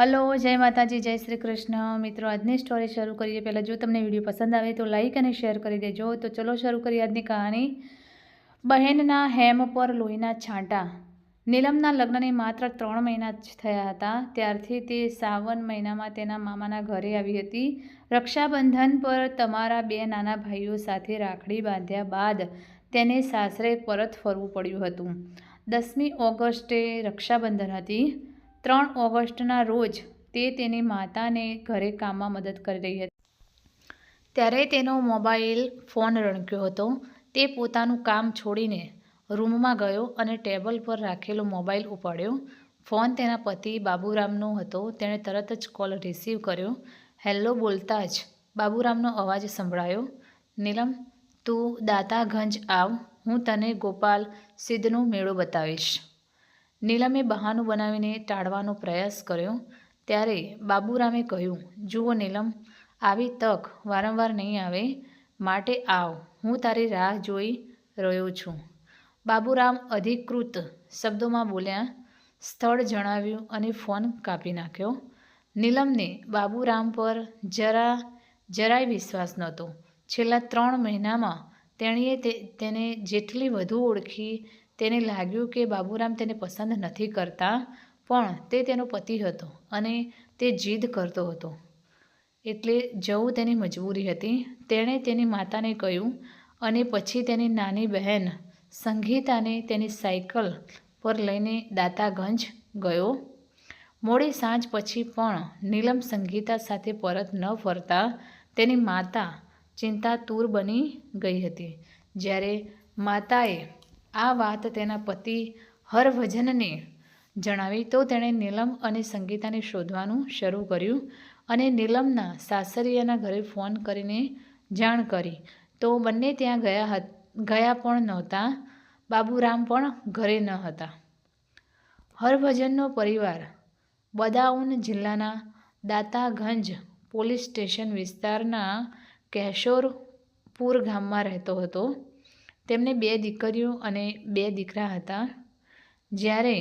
Hello, જય માતાજી, જય શ્રી કૃષ્ણ. મિત્રો, આજની સ્ટોરી શરૂ કરીએ. પહેલાં જો તમને વીડિયો પસંદ આવે તો લાઈક અને શેર કરી દેજો. તો ચલો શરૂ કરીએ આજની કહાણી બહેનના હેમ પર લોહીના છાંટા. નીલમના લગ્નને માત્ર ત્રણ મહિના જ થયા હતા. ત્યારથી તે સાવન મહિનામાં તેના મામાના ઘરે આવી હતી. રક્ષાબંધન પર તમારા બે નાના ભાઈઓ સાથે રાખડી બાંધ્યા બાદ તેને સાસરે પરત ફરવું પડ્યું હતું. દસમી ઓગસ્ટે રક્ષાબંધન હતી. ત્રણ ઓગસ્ટના રોજ તે તેની માતાને ઘરે કામમાં મદદ કરી રહી હતી. ત્યારે તેનો મોબાઈલ ફોન રણક્યો હતો. તે પોતાનું કામ છોડીને રૂમમાં ગયો અને ટેબલ પર રાખેલો મોબાઈલ ઉપાડ્યો. ફોન તેના પતિ બાબુરામનો હતો. તેણે તરત જ કોલ રિસીવ કર્યો. હેલો, બોલતા જ બાબુરામનો અવાજ સંભળાયો. નીલમ, તું દાતાગંજ આવ. હું તને ગોપાલ સિદ્ધનો મેળો બતાવીશ. નીલમે બહાનું બનાવીને ટાળવાનો પ્રયાસ કર્યો. ત્યારે બાબુરામે કહ્યું, જુઓ નીલમ, આવી તક વારંવાર નહીં આવે. માટે આવ, હું તારી રાહ જોઈ રહ્યો છું. બાબુરામ અધિકૃત શબ્દોમાં બોલ્યા. સ્થળ જણાવ્યું અને ફોન કાપી નાખ્યો. નીલમને બાબુરામ પર જરા, જરાય વિશ્વાસ નહોતો. છેલ્લા ત્રણ મહિનામાં તેણીએ તેને જેટલી વધુ ઓળખી તેને લાગ્યું કે બાબુરામ તેને પસંદ નથી કરતા, પણ તે તેનો પતિ હતો અને તે જીદ કરતો હતો. એટલે જવું તેની મજબૂરી હતી. તેણે તેની માતાને કહ્યું અને પછી તેની નાની બહેન સંગીતાને તેની સાયકલ પર લઈને દાતાગંજ ગયો. મોડી સાંજ પછી પણ નીલમ સંગીતા સાથે પરત ન ફરતા તેની માતા ચિંતાતુર બની ગઈ હતી. જ્યારે માતાએ આ વાત તેના પતિ હરભજનને જણાવી તો તેણે નીલમ અને સંગીતાને શોધવાનું શરૂ કર્યું અને નીલમના સાસરિયાના ઘરે ફોન કરીને જાણ કરી. તો બંને ત્યાં ગયા ગયા પણ નહોતા. બાબુરામ પણ ઘરે ન હતા. હરભજનનો પરિવાર બદાઉન જિલ્લાના દાતાગંજ પોલીસ સ્ટેશન વિસ્તારના કેશોરપુર ગામમાં રહેતો હતો. તેમને બે દીકરીઓ અને બે દીકરા હતા. જ્યારે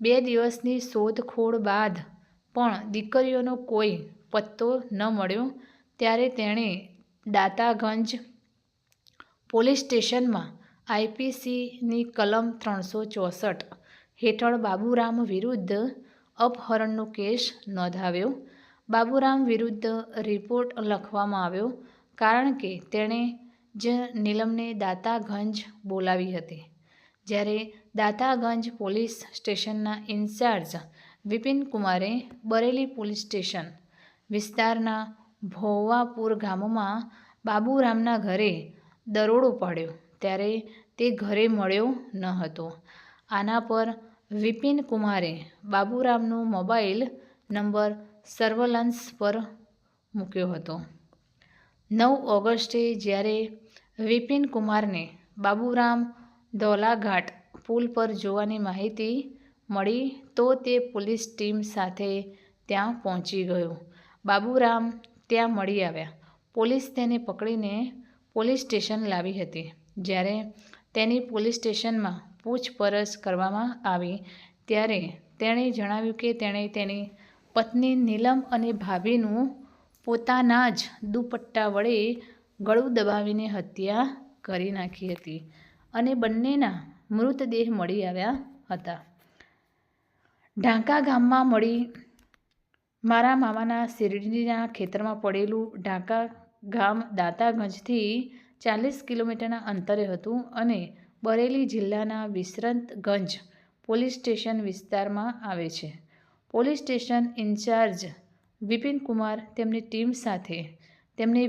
બે દિવસની શોધખોળ બાદ પણ દીકરીઓનો કોઈ પત્તો ન મળ્યો, ત્યારે તેણે દાતાગંજ પોલીસ સ્ટેશનમાં આઈપીસીની કલમ ત્રણસો ચોસઠ હેઠળ બાબુરામ વિરુદ્ધ અપહરણનો કેસ નોંધાવ્યો. બાબુરામ વિરુદ્ધ રિપોર્ટ લખવામાં આવ્યો, કારણ કે તેણે જ નીલમને દાતાગંજ બોલાવી હતી. જ્યારે દાતાગંજ પોલીસ સ્ટેશનના ઇન્ચાર્જ વિપિન કુમારે બરેલી પોલીસ સ્ટેશન વિસ્તારના ભોવાપુર ગામમાં બાબુરામના ઘરે દરોડો પાડ્યો, ત્યારે તે ઘરે મળ્યો ન હતો. આના પર વિપિન કુમારે બાબુરામનો મોબાઈલ નંબર સર્વલન્સ પર મૂક્યો હતો. નવ ઓગસ્ટે જ્યારે વિપિન કુમારને બાબુરામ ધોલાઘાટ પુલ પર જોવાની માહિતી મળી તો તે પોલીસ ટીમ સાથે ત્યાં પહોંચી ગયો. બાબુરામ ત્યાં મળી આવ્યા. પોલીસ તેને પકડીને પોલીસ સ્ટેશન લાવી હતી. જ્યારે તેની પોલીસ સ્ટેશનમાં પૂછપરછ કરવામાં આવી, ત્યારે તેણે જણાવ્યું કે તેણે તેની પત્ની નીલમ અને ભાભીનું પોતાના જ દુપટ્ટા વડે ગળું દબાવીને હત્યા કરી નાખી હતી અને બંનેના મૃતદેહ મળી આવ્યા હતા. ઢાંકા ગામમાં મળી મારા મામાના શેરડીના ખેતરમાં પડેલું ઢાંકા ગામ દાતાગંજથી ચાલીસ કિલોમીટરના અંતરે હતું અને બરેલી જિલ્લાના વિશ્રંતગંજ પોલીસ સ્ટેશન વિસ્તારમાં આવે છે. Police station in charge Vipin Kumar તેમની ટીમ સાથે તેમને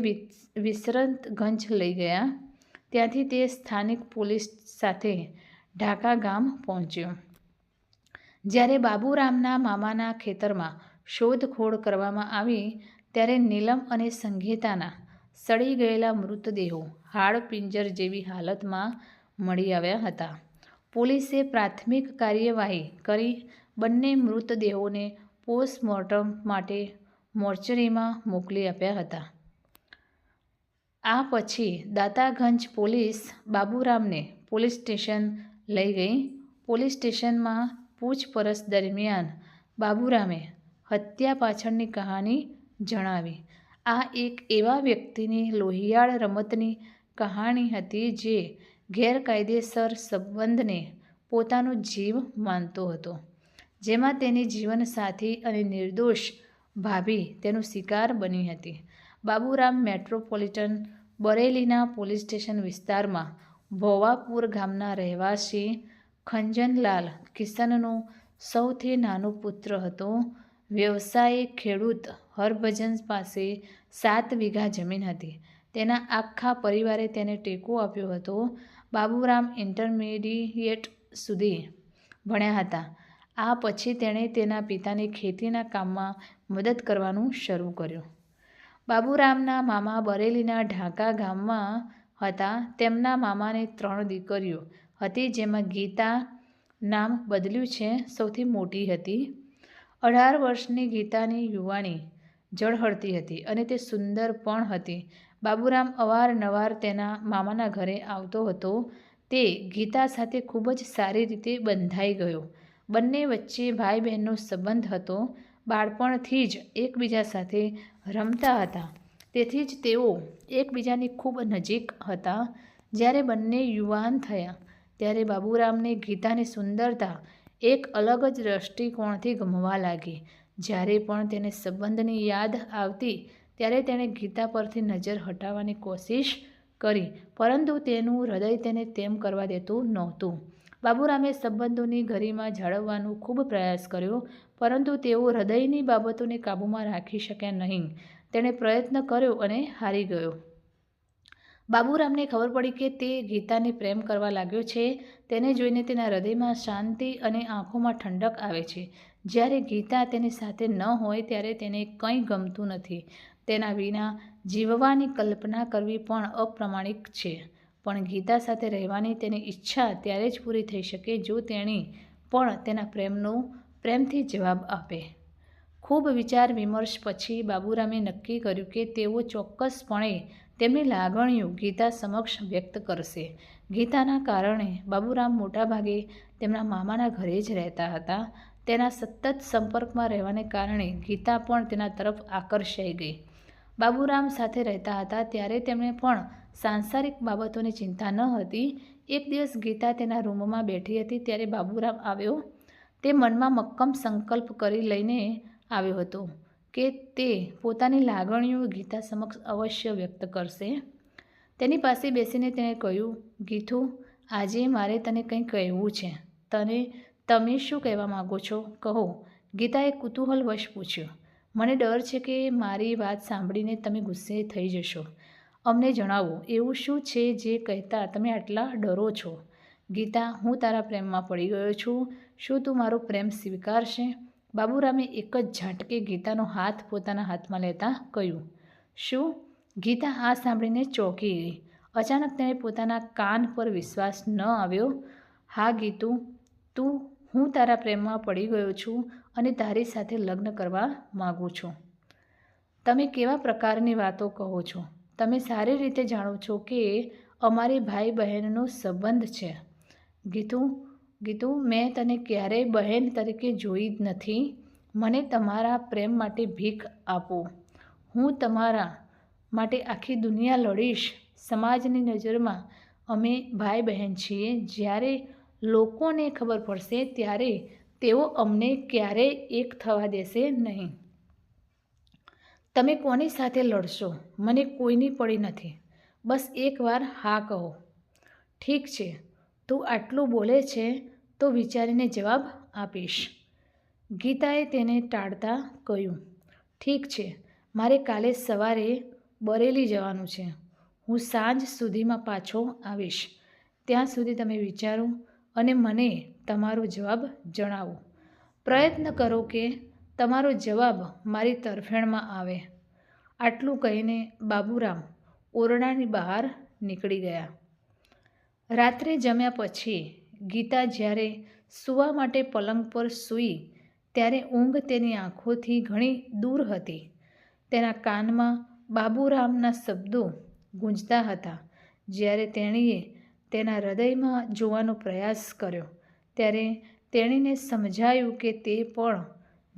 વિસરતગંજ લઈ ગયા. ત્યાંથી તે સ્થાનિક પોલીસ સાથે ઢાકા ગામ પહોંચ્યો. જ્યારે બાબુરામના મામાના ખેતરમાં શોધખોળ કરવામાં આવી, ત્યારે નીલમ અને સંગીતાના સડી ગયેલા મૃતદેહો હાડપિંજર જેવી હાલતમાં મળી આવ્યા હતા. પોલીસે પ્રાથમિક કાર્યવાહી કરી બંને મૃતદેહોને પોસ્ટમોર્ટમ માટે મોર્ચરીમાં મોકલી આપ્યા હતા. આ પછી દાતાગંજ પોલીસ બાબુરામને પોલીસ સ્ટેશન લઈ ગઈ. પોલીસ સ્ટેશનમાં પૂછપરછ દરમિયાન બાબુરામે હત્યા પાછળની કહાની જણાવી. આ એક એવા વ્યક્તિની લોહિયાળ રમતની કહાણી હતી જે ગેરકાયદેસર સંબંધને પોતાનો જીવ માનતો હતો, જેમાં તેની જીવનસાથી અને નિર્દોષ ભાભી તેનો શિકાર બની હતી. બાબુરામ મેટ્રોપોલિટન બરેલીના પોલીસ સ્ટેશન વિસ્તારમાં ભોવાપુર ગામના રહેવાસી ખંજનલાલ કિશનનો સૌથી નાનો પુત્ર હતો. વ્યવસાય ખેડૂત હરભજન પાસે સાત વીઘા જમીન હતી. તેના આખા પરિવારે તેને ટેકો આપ્યો હતો. બાબુરામ ઇન્ટરમીડિયેટ સુધી ભણ્યા હતા. આ પછી તેણે તેના પિતાની ખેતીના કામમાં મદદ કરવાનું શરૂ કર્યું. બાબુરામના મામા બરેલીના ઢાંકા ગામમાં હતા. તેમના મામાને ત્રણ દીકરીઓ હતી જેમાં ગીતા નામ બદલ્યું છે. સૌથી મોટી હતી. અઢાર વર્ષની ગીતાની યુવાણી ઝળહળતી હતી અને તે સુંદર પણ હતી. બાબુરામ અવારનવાર તેના મામાના ઘરે આવતો હતો. તે ગીતા સાથે ખૂબ જ સારી રીતે બંધાઈ ગયો. બંને વચ્ચે ભાઈ બહેનનો સંબંધ હતો. બાળપણથી જ એકબીજા સાથે રમતા હતા. તેથી જ તેઓ એકબીજાની ખૂબ નજીક હતા. જ્યારે બંને યુવાન થયા, ત્યારે બાબુરામને ગીતાની સુંદરતા એક અલગ જ દ્રષ્ટિકોણથી ગમવા લાગી. જ્યારે પણ તેને સંબંધની યાદ આવતી, ત્યારે તેણે ગીતા પરથી નજર હટાવવાની કોશિશ કરી, પરંતુ તેનું હૃદય તેને તેમ કરવા દેતું નહોતું. બાબુરામે સંબંધોની ગરિમા જાળવવાનો ખૂબ પ્રયાસ કર્યો, પરંતુ તેઓ હૃદયની બાબતોને કાબૂમાં રાખી શક્યા નહીં. તેણે પ્રયત્ન કર્યો અને હારી ગયો. બાબુરામને ખબર પડી કે તે ગીતાને પ્રેમ કરવા લાગ્યો છે. તેને જોઈને તેના હૃદયમાં શાંતિ અને આંખોમાં ઠંડક આવે છે. જ્યારે ગીતા તેની સાથે ન હોય ત્યારે તેને કંઈ ગમતું નથી. તેના વિના જીવવાની કલ્પના કરવી પણ અપ્રમાણિક છે. પણ ગીતા સાથે રહેવાની તેની ઈચ્છા ત્યારે જ પૂરી થઈ શકે જો તેણી પણ તેના પ્રેમનો, પ્રેમથી જવાબ આપે. ખૂબ વિચાર વિમર્શ પછી બાબુરામે નક્કી કર્યું કે તેઓ ચોક્કસપણે તેમની લાગણીઓ ગીતા સમક્ષ વ્યક્ત કરશે. ગીતાના કારણે બાબુરામ મોટાભાગે તેમના મામાના ઘરે જ રહેતા હતા. તેના સતત સંપર્કમાં રહેવાને કારણે ગીતા પણ તેના તરફ આકર્ષાઈ ગઈ. બાબુરામ સાથે રહેતા હતા ત્યારે તેમણે પણ સાંસારિક બાબતોની ચિંતા ન હતી. એક દિવસ ગીતા તેના રૂમમાં બેઠી હતી ત્યારે બાબુરામ આવ્યો. તે મનમાં મક્કમ સંકલ્પ કરી લઈને આવ્યો હતો કે તે પોતાની લાગણીઓ ગીતા સમક્ષ અવશ્ય વ્યક્ત કરશે. તેની પાસે બેસીને તેણે કહ્યું, ગીથુ, આજે મારે તને કંઈ કહેવું છે. તને, તમે શું કહેવા માગો છો? કહો. ગીતાએ કુતૂહલવશ પૂછ્યું, મને ડર છે કે મારી વાત સાંભળીને તમે ગુસ્સે થઈ જશો. અમને જણાવો, એવું શું છે જે કહેતા તમે આટલા ડરો છો? ગીતા, હું તારા પ્રેમમાં પડી ગયો છું. શું તું મારો પ્રેમ સ્વીકારશે? બાબુરામે એક જ ઝાટકે ગીતાનો હાથ પોતાના હાથમાં લેતા કહ્યું, શું ગીતા આ સાંભળીને ચોંકી ગઈ. અચાનક તેણે પોતાના કાન પર વિશ્વાસ ન આવ્યો. હા, ગીતુ, તું, હું તારા પ્રેમમાં પડી ગયો છું અને તારી સાથે લગ્ન કરવા માગું છું. તમે કેવા પ્રકારની વાતો કહો છો? તમે સારી રીતે જાણો છો કે અમારી ભાઈ બહેનનો સંબંધ છે. ગીતુ ગીતુ, મેં તને ક્યારેય બહેન તરીકે જોઈ જ નથી. મને તમારા પ્રેમ માટે ભીખ આપો. હું તમારા માટે આખી દુનિયા લડીશ. સમાજની નજરમાં અમે ભાઈ બહેન છીએ. જ્યારે લોકોને ખબર પડશે, ત્યારે તેઓ અમને ક્યારેય એક થવા દેશે નહીં. તમે કોની સાથે લડશો? મને કોઈની પડી નથી. બસ એકવાર હા કહો. ઠીક છે. તું આટલું બોલે છે તો વિચારીને જવાબ આપીશ. ગીતાએ તેને ટાળતા કહ્યું, ઠીક છે. મારે કાલે સવારે બરેલી જવાનું છે. હું સાંજ સુધીમાં પાછો આવીશ. ત્યાં સુધી તમે વિચારો અને મને તમારો જવાબ જણાવો. પ્રયત્ન કરો કે તમારો જવાબ મારી તરફેણમાં આવે. આટલું કહીને બાબુરામ ઓરડાની બહાર નીકળી ગયા. રાત્રે જમ્યા પછી ગીતા જ્યારે સૂવા માટે પલંગ પર સૂઈ ત્યારે ઊંઘ તેની આંખોથી ઘણી દૂર હતી. તેના કાનમાં બાબુરામના શબ્દો ગુંજતા હતા. જ્યારે તેણીએ તેના હૃદયમાં જોવાનો પ્રયાસ કર્યો, ત્યારે તેણીને સમજાયું કે તે પણ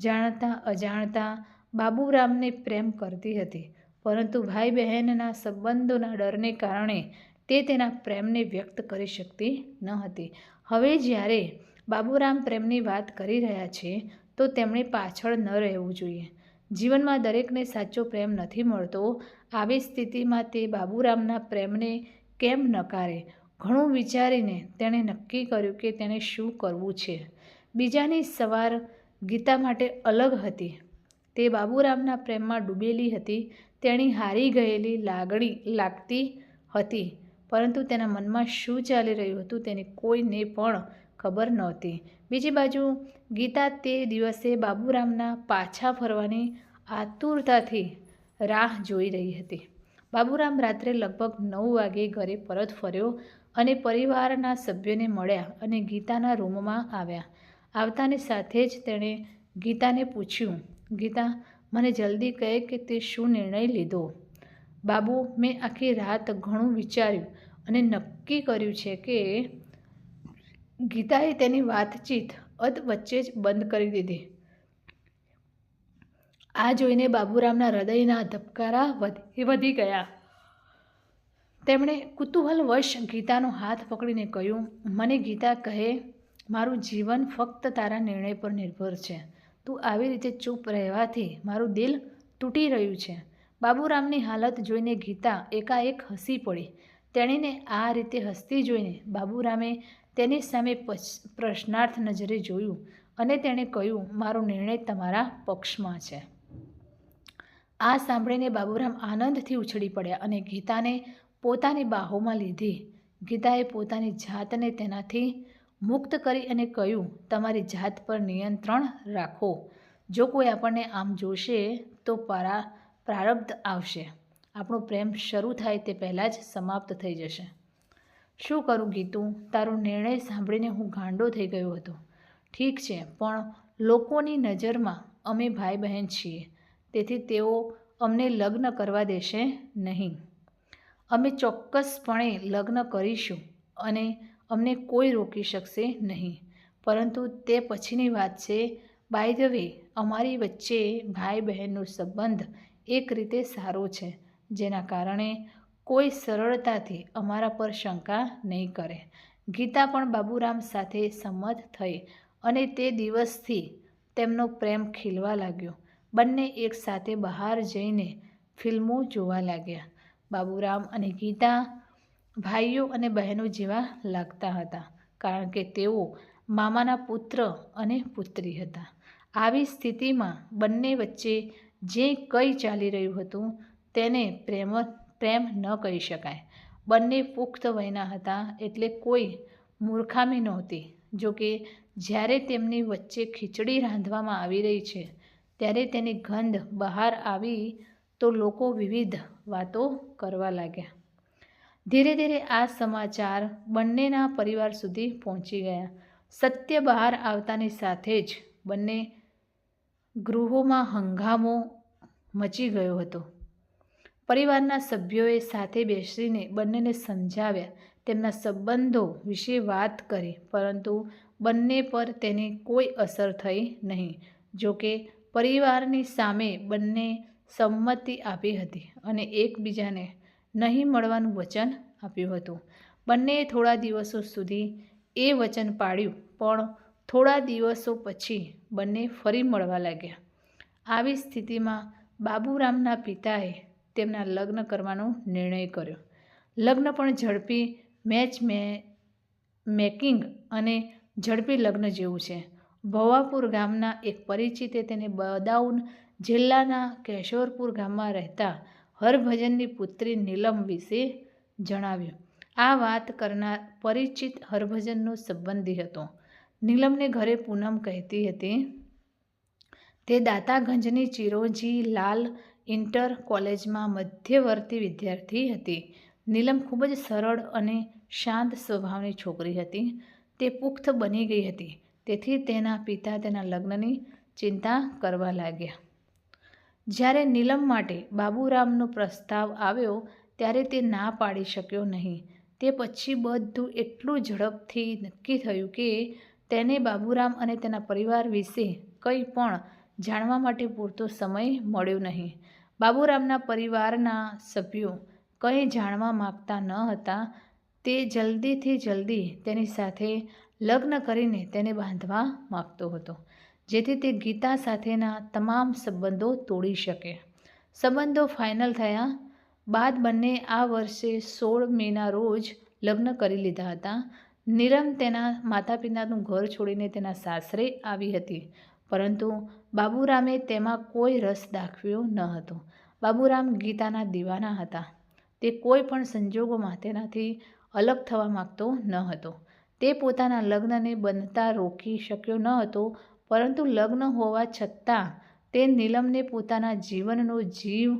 જાણતા, અજાણતા બાબુરામને પ્રેમ કરતી હતી. પરંતુ ભાઈ બહેનના સંબંધોના ડરને કારણે તે તેના પ્રેમને વ્યક્ત કરી શકતી ન હતી. હવે જ્યારે બાબુરામ પ્રેમની વાત કરી રહ્યા છે, તો તેમણે પાછળ ન રહેવું જોઈએ. જીવનમાં દરેકને સાચો પ્રેમ નથી મળતો. આવી સ્થિતિમાં તે બાબુરામના પ્રેમને કેમ નકારે? ઘણું વિચારીને તેણે નક્કી કર્યું કે તેણે શું કરવું છે. બીજાની સવાર ગીતા માટે અલગ હતી. તે બાબુરામના પ્રેમમાં ડૂબેલી હતી. તેણી હારી ગયેલી લાગણી લાગતી હતી, પરંતુ તેના મનમાં શું ચાલી રહ્યું હતું તેની કોઈને પણ ખબર નહોતી. બીજી બાજુ, ગીતા તે દિવસે બાબુરામના પાછા ફરવાની આતુરતાથી રાહ જોઈ રહી હતી. બાબુરામ રાત્રે લગભગ નવ વાગે ઘરે પરત ફર્યો અને પરિવારના સભ્યોને મળ્યા અને ગીતાના રૂમમાં આવ્યા. આવતાની સાથે જ તેણે ગીતાને પૂછ્યું, ગીતા, મને જલ્દી કહે કે તે શું નિર્ણય લીધો? બાબુ, મેં આખી રાત ઘણું વિચાર્યું અને નક્કી કર્યું છે કે ગીતાએ તેની વાતચીત અધ વચ્ચે જ બંધ કરી દીધી. આ જોઈને બાબુરામના હૃદયના ધબકારા વધી ગયા. તેમણે કુતૂહલવશ ગીતાનો હાથ પકડીને કહ્યું, મને ગીતા કહે મારું જીવન ફક્ત તારા નિર્ણય પર નિર્ભર છે. તું આવી રીતે ચૂપ રહેવાથી મારું દિલ તૂટી રહ્યું છે. બાબુરામની હાલત જોઈને ગીતા એકાએક હસી પડી. તેણીને આ રીતે હસતી જોઈને બાબુરામે તેની સામે પ્રશ્નાર્થ નજરે જોયું અને તેણે કહ્યું, મારો નિર્ણય તમારા પક્ષમાં છે. આ સાંભળીને બાબુરામ આનંદથી ઉછળી પડ્યા અને ગીતાને પોતાની બાહોમાં લીધી. ગીતાએ પોતાની જાતને તેનાથી મુક્ત કરી અને કહ્યું, તમારી જાત પર નિયંત્રણ રાખો. જો કોઈ આપણને આમ જોશે, તો પરા, પ્રારબ્ધ આવશે. આપણો પ્રેમ શરૂ થાય તે પહેલાં જ સમાપ્ત થઈ જશે. શું કરું ગીતું? તારો નિર્ણય સાંભળીને હું ગાંડો થઈ ગયો હતો. ઠીક છે, પણ લોકોની નજરમાં અમે ભાઈ બહેન છીએ. તેથી તેઓ અમને લગ્ન કરવા દેશે નહીં. અમે ચોક્કસપણે લગ્ન કરીશું અને અમને કોઈ રોકી શકશે નહીં. પરંતુ તે પછીની વાત છે બાય ધ વે અમારી વચ્ચે ભાઈ બહેનનો સંબંધ એક રીતે સારો છે, જેના કારણે કોઈ સરળતાથી અમારા પર શંકા નહીં કરે. ગીતા પણ બાબુરામ સાથે સંમત થઈ અને તે દિવસથી તેમનો પ્રેમ ખીલવા લાગ્યો. બંને એકસાથે બહાર જઈને ફિલ્મો જોવા લાગ્યા. બાબુરામ અને ગીતા ભાઈઓ અને બહેનો જેવા લાગતા હતા, કારણ કે તેઓ મામાના પુત્ર અને પુત્રી હતા. આવી સ્થિતિમાં બંને વચ્ચે જે કંઈ ચાલી રહ્યું હતું, તેને પ્રેમ પ્રેમ ન કહી શકાય. બંને પુખ્ત વયના હતા એટલે કોઈ મૂર્ખામી નહોતી. જોકે જ્યારે તેમની વચ્ચે ખીચડી રાંધવામાં આવી રહી છે, ત્યારે તેની ગંધ બહાર આવી તો લોકો વિવિધ વાતો કરવા લાગ્યા. ધીરે ધીરે આ સમાચાર બંનેના પરિવાર સુધી પહોંચી ગયા. સત્ય બહાર આવતાની સાથે જ બંને ગૃહોમાં હંગામો મચી ગયો હતો. પરિવારના સભ્યોએ સાથે બેસીને બંનેને સમજાવ્યા. તેમના સંબંધો વિશે વાત કરી, પરંતુ બંને પર તેની કોઈ અસર થઈ નહીં. જોકે પરિવારની સામે બંને સંમતિ આપી હતી અને એકબીજાને નહીં મળવાનું વચન આપ્યું હતું. બંનેએ થોડા દિવસો સુધી એ વચન પાળ્યું, પણ થોડા દિવસો પછી બંને ફરી મળવા લાગ્યા. આવી સ્થિતિમાં બાબુરામના પિતાએ તેમના લગ્ન કરવાનો નિર્ણય કર્યો. લગ્ન પણ ઝડપી મેચ મે, મેકિંગ અને ઝડપી લગ્ન જેવું છે. ભવાપુર ગામના એક પરિચિતે તેને બદાઉન જિલ્લાના કેશોરપુર ગામમાં રહેતા હરભજનની પુત્રી નીલમ વિશે જણાવ્યું. આ વાત કરનાર પરિચિત હરભજનનો સંબંધી હતો. નીલમને ઘરે પૂનમ કહેતી હતી, તે દાતાગંજની ચિરોજી લાલ ઇન્ટર કોલેજમાં મધ્યવર્તી વિદ્યાર્થી હતી. નીલમ ખૂબ જ સરળ અને શાંત સ્વભાવની છોકરી હતી. તે પુખ્ત બની ગઈ હતી. તેથી તેના પિતા તેના લગ્નની ચિંતા કરવા લાગ્યા. જ્યારે નીલમ માટે બાબુરામનો પ્રસ્તાવ આવ્યો ત્યારે તે ના પાડી શક્યો નહીં. તે પછી બધું એટલું ઝડપથી નક્કી થયું કે તેને બાબુરામ અને તેના પરિવાર વિશે કંઈ પણ જાણવા માટે પૂરતો સમય મળ્યો નહીં. બાબુરામના પરિવારના સભ્યો કંઈ જાણવા માગતા ન હતા. તે જલ્દીથી જલ્દી તેની સાથે લગ્ન કરીને તેને બાંધવા માગતો હતો. જેથી તે ગીતા સાથેના તમામ સંબંધો તોડી શકે. સંબંધો ફાઇનલ થયા બાદ બંને આ વર્ષે સોળ મેના રોજ લગ્ન કરી લીધા હતા. નીરમ તેના માતા પિતાનું ઘર છોડીને તેના સાસરે આવી હતી. પરંતુ બાબુરામે તેમાં કોઈ રસ દાખવ્યો ન હતો. બાબુરામ ગીતાના દીવાના હતા. તે કોઈ પણ સંજોગોમાં તેનાથી અલગ થવા માગતો ન હતો. તે પોતાના લગ્નને બનતા રોકી શક્યો ન હતો પરંતુ લગ્ન હોવા છતાં તે નીલમને પોતાના જીવનનો જીવ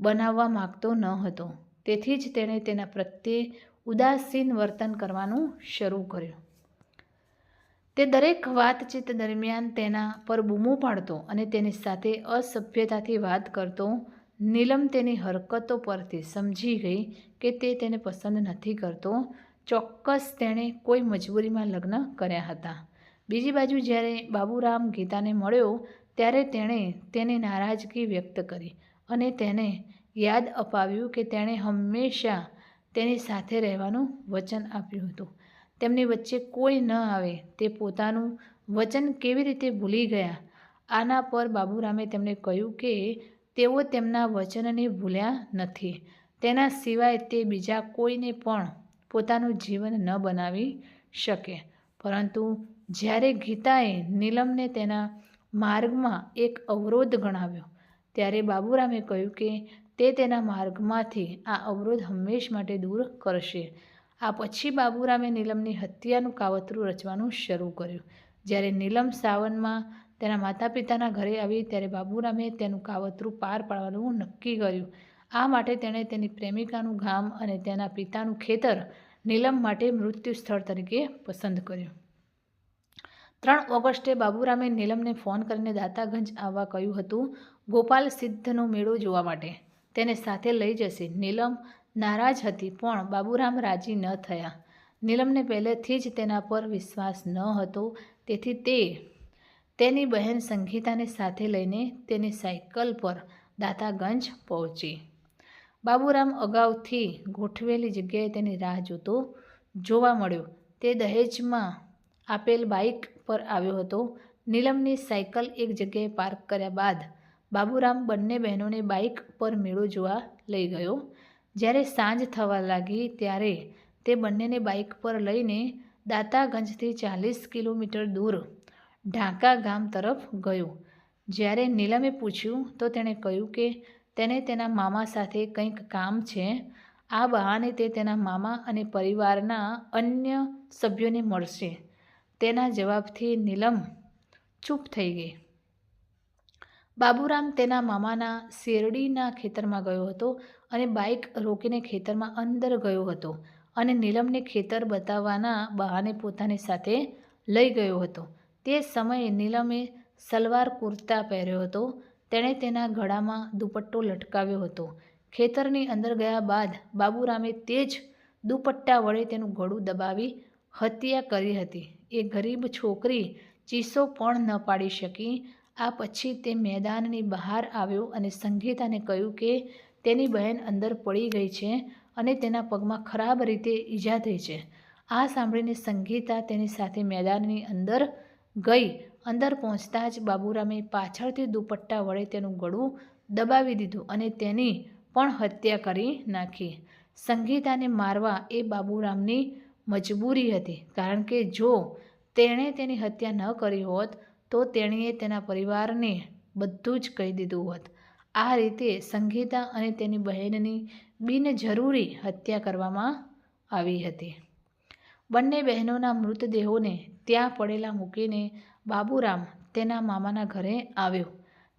બનાવવા માગતો ન હતો. તેથી જ તેણે તેના પ્રત્યે ઉદાસીન વર્તન કરવાનું શરૂ કર્યું. તે દરેક વાતચીત દરમિયાન તેના પર બૂમો પાડતો અને તેની સાથે અસભ્યતાથી વાત કરતો નીલમ તેની હરકતો પરથી સમજી ગઈ કે તે તેને પસંદ નથી કરતો. ચોક્કસ તેણે કોઈ મજબૂરીમાં લગ્ન કર્યા હતા. બીજી બાજુ જ્યારે બાબુરામ ગીતાને મળ્યો, ત્યારે તેણે તેની નારાજગી વ્યક્ત કરી અને તેને યાદ અપાવ્યું કે તેણે હંમેશા તેની સાથે રહેવાનું વચન આપ્યું હતું. તેમની વચ્ચે કોઈ ન આવે તે પોતાનું વચન કેવી રીતે ભૂલી ગયા? આના પર બાબુરામે તેમને કહ્યું કે તેઓ તેમના વચનને ભૂલ્યા નથી. તેના સિવાય તે બીજા કોઈને પણ પોતાનું જીવન ન બનાવી શકે. પરંતુ જ્યારે ગીતાએ નીલમને તેના માર્ગમાં એક અવરોધ ગણાવ્યો, ત્યારે બાબુરામે કહ્યું કે તે તેના માર્ગમાંથી આ અવરોધ હંમેશ માટે દૂર કરશે. આ પછી બાબુરામે નીલમની હત્યાનું કાવતરું રચવાનું શરૂ કર્યું. જ્યારે નીલમ સાવનમાં તેના માતા પિતાના ઘરે આવી, ત્યારે બાબુરામે તેનું કાવતરું પાર પાડવાનું નક્કી કર્યું. આ માટે તેણે તેની પ્રેમિકાનું ગામ અને તેના પિતાનું ખેતર નીલમ માટે મૃત્યુ સ્થળ તરીકે પસંદ કર્યું. ત્રણ ઓગસ્ટે બાબુરામે નીલમને ફોન કરીને દાતાગંજ આવવા કહ્યું હતું, ગોપાલ સિદ્ધનો મેળો જોવા માટે. તેને સાથે લઈ જશે. નીલમ નારાજ હતી પણ બાબુરામ રાજી ન થયા. નીલમને પહેલેથી જ તેના પર વિશ્વાસ ન હતો, તેથી તે તેની બહેન સંગીતાને સાથે લઈને તેની સાયકલ પર દાતાગંજ પહોંચી. બાબુરામ અગાઉથી ગોઠવેલી જગ્યાએ તેની રાહ જોતો જોવા મળ્યો. તે દહેજમાં આપેલ બાઇક પર આવ્યો હતો. નીલમની સાયકલ એક જગ્યાએ પાર્ક કર્યા બાદ બાબુરામ બંને બહેનોને બાઇક પર મેળો જોવા લઈ ગયો. જ્યારે સાંજ થવા લાગી ત્યારે તે બંનેને બાઇક પર લઈને દાતાગંજથી ચાલીસ કિલોમીટર દૂર ઢાંકા ગામ તરફ ગયો. જ્યારે નીલમે પૂછ્યું તો તેણે કહ્યું કે તેને તેના મામા સાથે કંઈક કામ છે. આ બહાને તે તેના મામા અને પરિવારના અન્ય સભ્યોને મળશે. તેના જવાબથી નીલમ ચૂપ થઈ ગઈ. બાબુરામ તેના મામાના શેરડીના ખેતરમાં ગયો હતો અને બાઇક રોકીને ખેતરમાં અંદર ગયો હતો અને નીલમને ખેતર બતાવવાના બહાને પોતાની સાથે લઈ ગયો હતો. તે સમયે નીલમે સલવાર કુર્તા પહેર્યો હતો. તેણે તેના ગળામાં દુપટ્ટો લટકાવ્યો હતો. ખેતરની અંદર ગયા બાદ બાબુરામે તે જ દુપટ્ટા વડે તેનું ગળું દબાવી હત્યા કરી હતી. એ ગરીબ છોકરી ચીસો પણ ન પાડી શકી. આ પછી તે મેદાનની બહાર આવ્યો અને સંગીતાને કહ્યું કે તેની બહેન અંદર પડી ગઈ છે અને તેના પગમાં ખરાબ રીતે ઈજા થઈ છે. આ સાંભળીને સંગીતા તેની સાથે મેદાનની અંદર ગઈ. અંદર પહોંચતા જ બાબુરામે પાછળથી દુપટ્ટા વડે તેનું ગળું દબાવી દીધું અને તેની પણ હત્યા કરી નાખી. સંગીતાને મારવા એ બાબુરામની મજબૂરી હતી. કારણ કે જો તેણે તેની હત્યા ન કરી હોત, તો તેણીએ તેના પરિવારને બધું જ કહી દીધું હોત. આ રીતે સંગીતા અને તેની બહેનની બિનજરૂરી હત્યા કરવામાં આવી હતી. બંને બહેનોના મૃતદેહોને ત્યાં પડેલા મૂકીને બાબુરામ તેના મામાના ઘરે આવ્યો.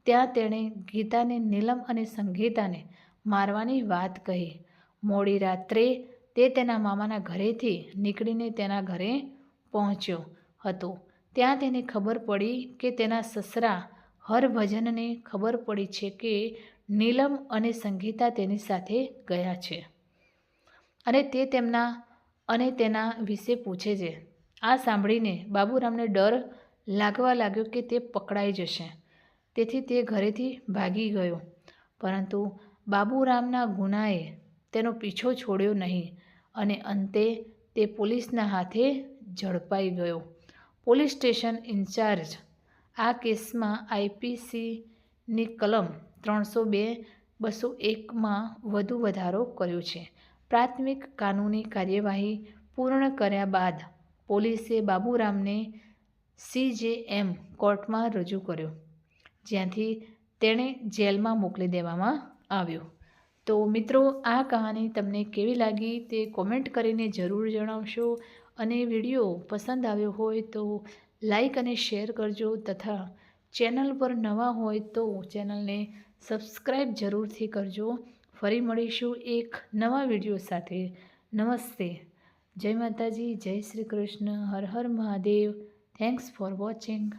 ત્યાં તેણે ગીતાને નીલમ અને સંગીતાને મારવાની વાત કહી. મોડી રાત્રે તે તેના મામાના ઘરેથી નીકળીને તેના ઘરે પહોંચ્યો હતો. ત્યાં તેને ખબર પડી કે તેના સસરા હરભજનને ખબર પડી છે કે નીલમ અને સંગીતા તેની સાથે ગયા છે અને તે તેમના અને તેના વિશે પૂછે છે. આ સાંભળીને બાબુરામને ડર લાગવા લાગ્યો કે તે પકડાઈ જશે. તેથી તે ઘરેથી ભાગી ગયો. પરંતુ બાબુરામના ગુનાએ તેનો પીછો છોડ્યો નહીં અને અંતે તે પોલીસના હાથે ઝડપાઈ ગયો. Police station in charge. આ કેસમાં આઈપીસીની કલમ ત્રણસો બે બસો એકમાં વધુ વધારો કર્યો છે. પ્રાથમિક કાનૂની કાર્યવાહી પૂર્ણ કર્યા બાદ પોલીસે બાબુરામને સીજેએમ કોર્ટમાં રજૂ કર્યો, જ્યાંથી તેણે જેલમાં મોકલી દેવામાં આવ્યો. તો મિત્રો, આ કહાની તમને કેવી લાગી તે કોમેન્ટ કરીને જરૂર જણાવશો. અને વીડિયો પસંદ આવ્યો હોય તો લાઈક અને શેર કરજો તથા ચેનલ પર નવા હોય તો ચેનલને સબસ્ક્રાઈબ જરૂરથી કરજો. ફરી મળીશું એક નવા વીડિયો સાથે. નમસ્તે. જય માતાજી, જય શ્રી કૃષ્ણ. હર હર મહાદેવ. Thanks for watching